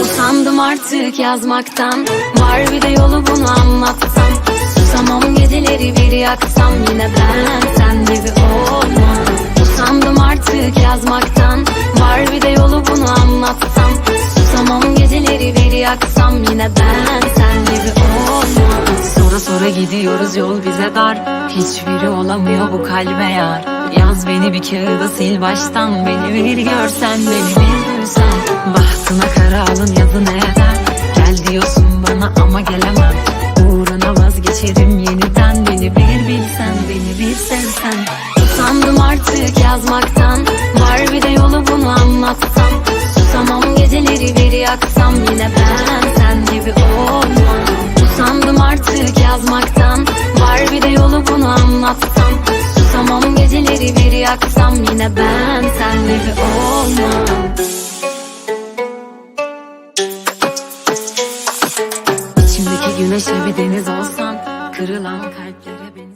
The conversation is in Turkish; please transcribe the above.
Usandım artık yazmaktan. Var bir de yolu bunu anlatsam. Susamam geceleri bir yaksam. Yine ben sen gibi olmam. Usandım artık yazmaktan. Var bir de yolu bunu anlatsam. Susamam geceleri bir yaksam. Yine ben sen gibi olmam. Sora sora gidiyoruz yol bize dar. Hiçbiri olamıyor bu kalbe yar. Yaz beni bir kağıda sil baştan. Beni bir görsen beni bir duysan. Bahtına kara alın yazı ne eder. Gel diyorsun bana ama gelemem. Uğruna vazgeçerim yeniden. Beni bir bilsen beni bir sevsen. Usandım artık yazmaktan. Var bir de yolu bunu anlatsam. Susamam geceleri bir yaksam. Yine ben sen gibi olmam. Usandım artık yazmaktan. Var bir de yolu bunu anlatsam Susamam geceleri bir yaksam Yine ben sen gibi olmam. İçimdeki güneşe bir deniz olsan Kırılan kalpleri